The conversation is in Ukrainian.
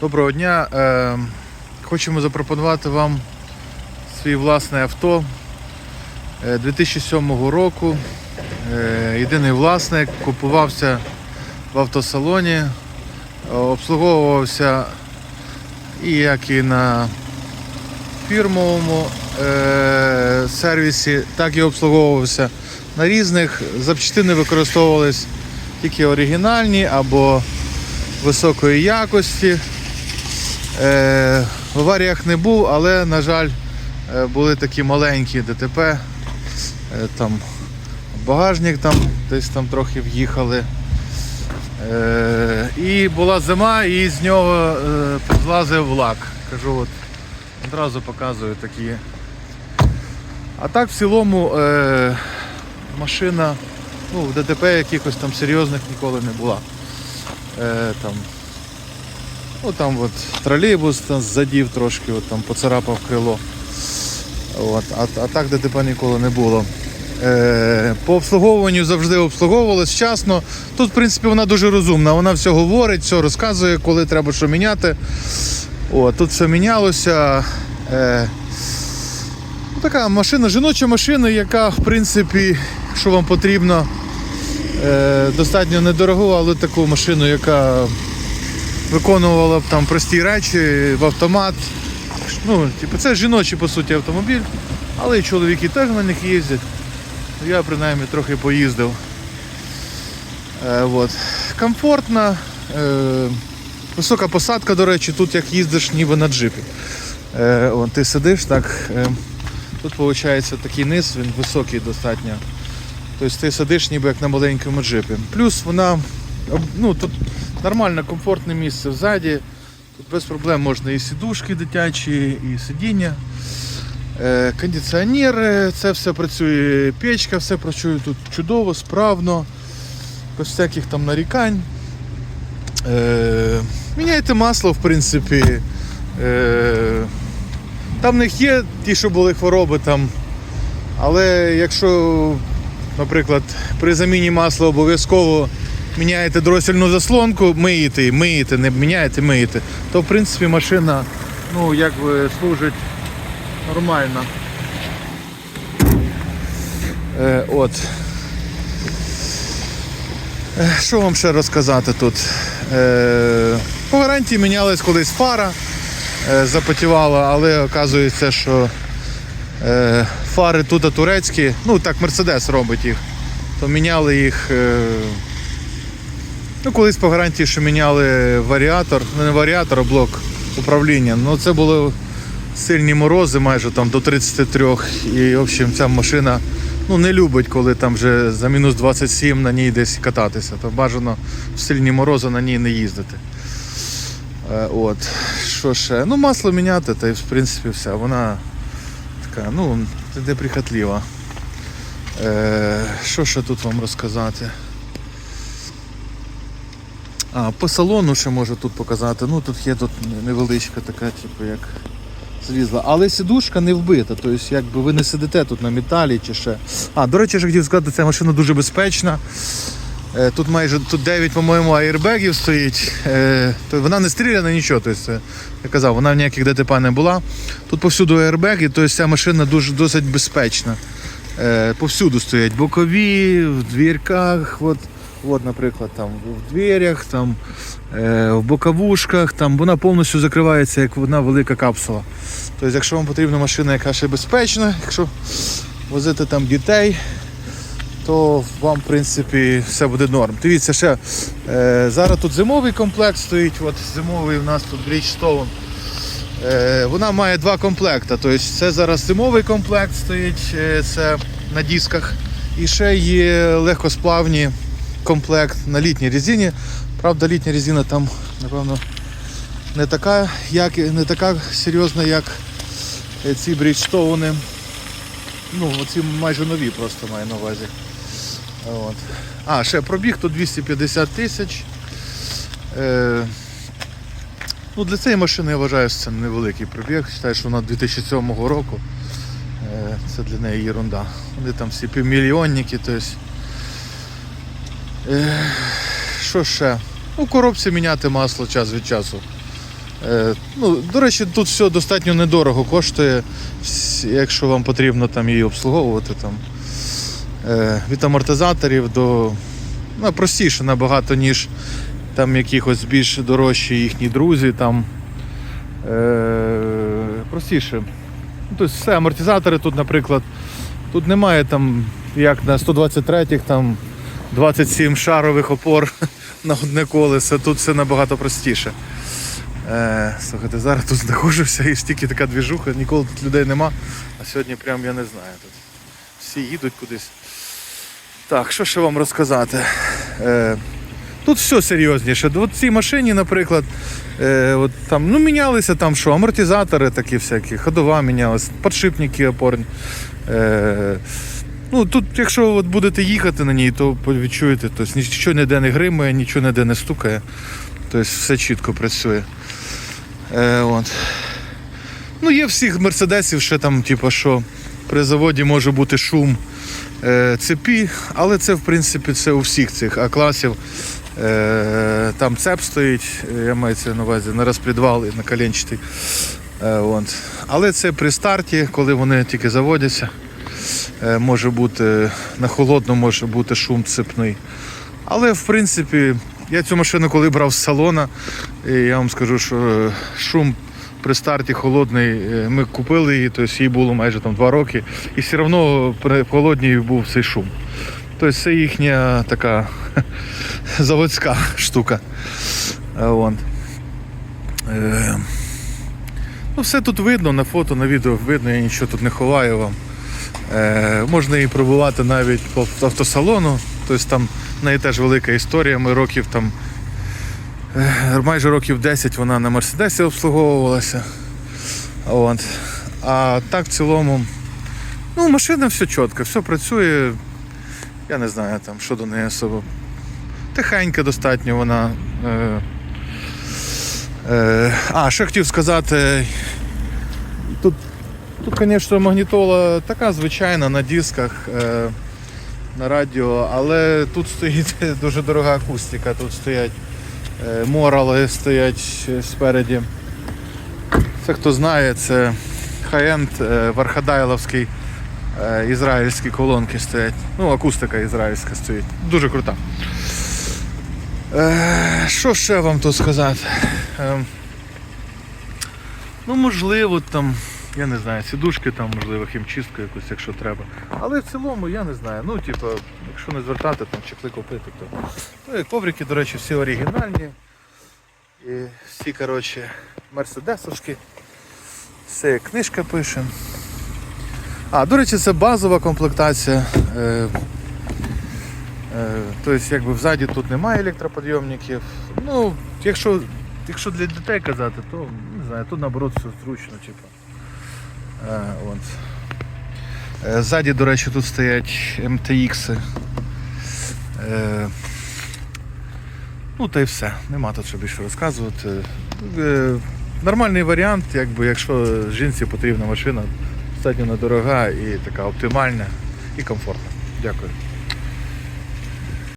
Доброго дня. Е, Хочемо запропонувати вам своє власне авто Е, 2007 року. Е, Єдиний власник купувався в автосалоні, е, обслуговувався і як і на фірмовому е, сервісі, так і обслуговувався на різних. Запчастини використовувались тільки оригінальні або високої якості. Е, в аваріях не був, але, на жаль, е, були такі маленькі ДТП. Е, там багажник там десь там трохи в'їхали. І була зима, і з нього злазив лак. Кажу, от одразу показую такі. А так в цілому машина ну, в ДТП якихось там серйозних ніколи не була. Там, ну, там от тролейбус там, задів трошки, от, там, поцарапав крило. От, а, а так ДТП ніколи не було. Е, по обслуговуванню завжди обслуговувалось вчасно. Тут, в принципі, вона дуже розумна. Вона все говорить, все розказує, коли треба що міняти. О, тут все мінялося. Е, ну, така машина, жіноча машина, яка, в принципі, що вам потрібно, е, достатньо недорогу, але таку машину, яка виконувала б там прості речі в автомат. Ну, типу, це жіночий, по суті, автомобіль, але і чоловіки теж на них їздять. Я принаймні трохи поїздив. Е, от. Комфортна, е, висока посадка, до речі, тут як їздиш ніби на джипі. Е, от, ти сидиш так. Е, тут виходить такий низ, він високий достатньо. Тобто ти сидиш ніби як на маленькому джипі. Плюс вона ну, тут нормальне, комфортне місце ззаді. Тут без проблем можна і сідушки дитячі, і сидіння. Е, кондиціонери, це все працює, печка, все працює тут чудово, справно, без всяких там нарікань. Е, міняйте масло, в принципі. Е, там в них є ті, що були хвороби там. Але якщо, наприклад, при заміні масла обов'язково міняєте дросільну заслонку, миєте, її, миєте, не міняєте, миєте, то в принципі машина ну, якби служить нормально. Е, от. Е, Що вам ще розказати тут? Е, по гарантії мінялась колись фара, е, запотівала, але оказується, що е, фари тут турецькі, ну так Мерседес робить їх, то міняли їх. Е, ну, колись по гарантії, що міняли варіатор, ну не варіатор, а блок управління. Ну це були сильні морози, майже там до 33. І в общем, ця машина ну, не любить, коли там вже за мінус 27 на ній десь кататися. То бажано в сильні морози на ній не їздити. Е, От. Що ще? Ну, масло міняти, та й в принципі все. Вона така, ну, неприхотлива. Е, що ще тут вам розказати? А, по салону ще можу тут показати. Ну тут є тут невеличка така, типу, як злізла. Але сідушка не вбита. Тобто, якби ви не сидите тут на металі чи ще. А, до речі, я хотів сказати, ця машина дуже безпечна. Е, Тут майже тут 9, по-моєму, аєрбегів стоїть. Е, вона не стріляна, нічого. Тобто, я казав, вона ніяких ДТП не була. Тут повсюду аєрбеги, тобто ця машина дуже досить безпечна. Е, повсюду стоять бокові, в двірках. От, от, наприклад, там в дверях, там, е, в боковушках, там вона повністю закривається як одна велика капсула. Тобто, якщо вам потрібна машина, яка ще безпечна, якщо возити там дітей, то вам, в принципі, все буде норм. Дивіться, ще е, зараз тут зимовий комплект стоїть. От зимовий у нас тут Bridgestone. Е, вона має два комплекти. Тобто це зараз зимовий комплект стоїть, е, це на дисках. І ще є легкосплавні комплект на літній резині. Правда, літня резина там, напевно, не така, як, не така серйозна, як е, ці Bridgestone. Ну, оці майже нові просто маю на увазі. От. А, ще пробіг тут 250 тисяч. Е, ну, для цієї машини я вважаю, що це невеликий пробіг. Вважаю, що вона 2007 року. Е, це для неї ерунда. Вони там всі півмільйонники. Тобто. Що ще? Ну, в коробці міняти масло час від часу. Е, ну, до речі, тут все достатньо недорого коштує, якщо вам потрібно там її обслуговувати. Там, е, від амортизаторів до ну, простіше набагато, ніж там якихось більш дорожчі їхні друзі. Там, е, простіше. Ну, тобто все, амортизатори тут, наприклад, тут немає там, як на 123-х, там 27 шарових опор на одне колесо, тут все набагато простіше. Е, слухайте, зараз тут знаходжуся і стільки така двіжуха, ніколи тут людей нема. А сьогодні прям я не знаю. Тут всі їдуть кудись. Так, що ще вам розказати? Е, тут все серйозніше. От в цій машині, наприклад, е, от там, ну, мінялися там що, амортизатори такі всякі, ходова мінялась, подшипники опорні. Е, ну, тут, якщо от будете їхати на ній, то відчуєте, тобто нічого ніде не гримає, нічого ніде не стукає. Тобто все чітко працює. Е, от. Ну, є всіх мерседесів, ще там, типу, що при заводі може бути шум е, цепі, але це, в принципі, це у всіх цих А-класів. Е, там цеп стоїть, я маю це на увазі, на розпідвал і на коленчатий. Е, от. Але це при старті, коли вони тільки заводяться. Е, може бути на холодно може бути шум цепний. Але в принципі, я цю машину коли брав з салона, і я вам скажу, що е, шум при старті холодний. е, Ми купили її, тобто їй було майже там два роки, і все одно при холодній був цей шум. Тобто це їхня така заводська штука. Вон. Ну, все тут видно, на фото, на відео видно, я нічого тут не ховаю вам. Е, можна її пробувати навіть по автосалону. Тобто там в неї теж велика історія. Ми років там е, майже років 10 вона на Мерседесі обслуговувалася. От. А так в цілому, ну, машина все чітко, все працює. Я не знаю там, що до неї особо. Тихенька достатньо вона. Е, а, ще хотів сказати, Тут, звісно, магнітола така звичайна на дисках, е, на радіо, але тут стоїть дуже дорога акустика. Тут стоять е, морали, стоять спереді. Це хто знає, це хай-енд е, Вархадайловський ізраїльські колонки стоять. Ну, акустика ізраїльська стоїть. Дуже крута. Що ще вам тут сказати? Е, ну, можливо, там я не знаю, сідушки там, можливо, хімчистку якусь, якщо треба. Але в цілому я не знаю. Ну, типу, якщо не звертати, там чехли купити, то. Ну, і коврики, до речі, всі оригінальні. І всі, коротше, мерседесовські. Все, книжка пише. А, до речі, це базова комплектація. Е, е, тобто, якби взаді тут немає електроподйомників. Ну, якщо, якщо для дітей казати, то не знаю, тут наоборот все зручно, типу. Е, от. Е, Ззаді, до речі, тут стоять MTX. Е, ну та й все. Нема тут що більше розказувати. Нормальний варіант, якби, якщо жінці потрібна машина, достатньо недорога і така оптимальна і комфортна. Дякую.